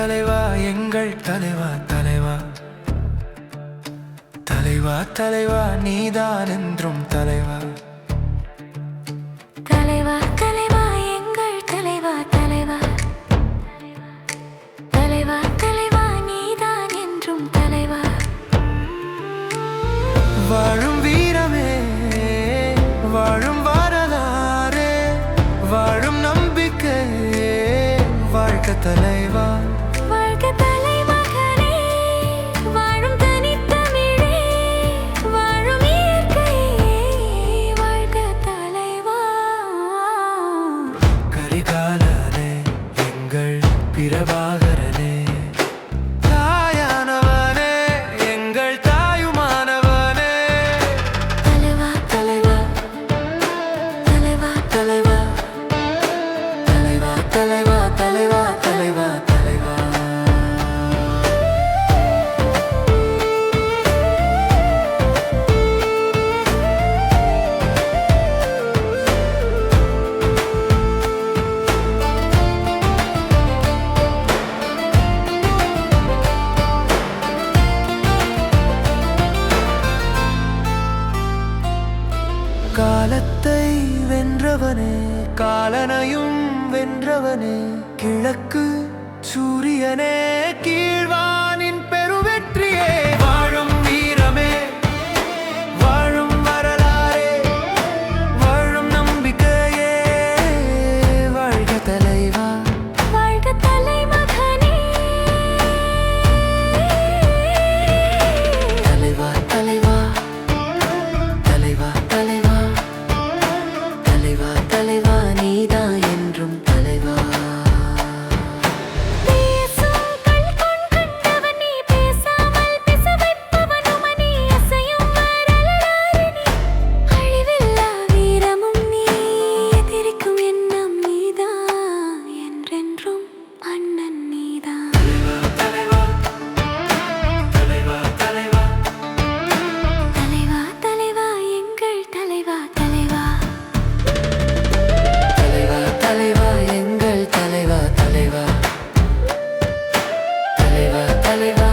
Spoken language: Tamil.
எங்கள் தலைவா தலைவா. தலைவா தலைவா நீதான் என்றும் தலைவா. தலைவா தலைவா எங்கள் தலைவா தலைவா. தலைவா தலைவா நீதான் என்றும் தலைவா. வாழும் வீரமே வாழும் வரலாறே வாழும் நம்பிக்கை வாழ்க தலைவா. பிரபாகர காலத்தை வென்றவனே காலனையும் வென்றவனே கிழக்கு சூரியனே கீழ்வா Charlie.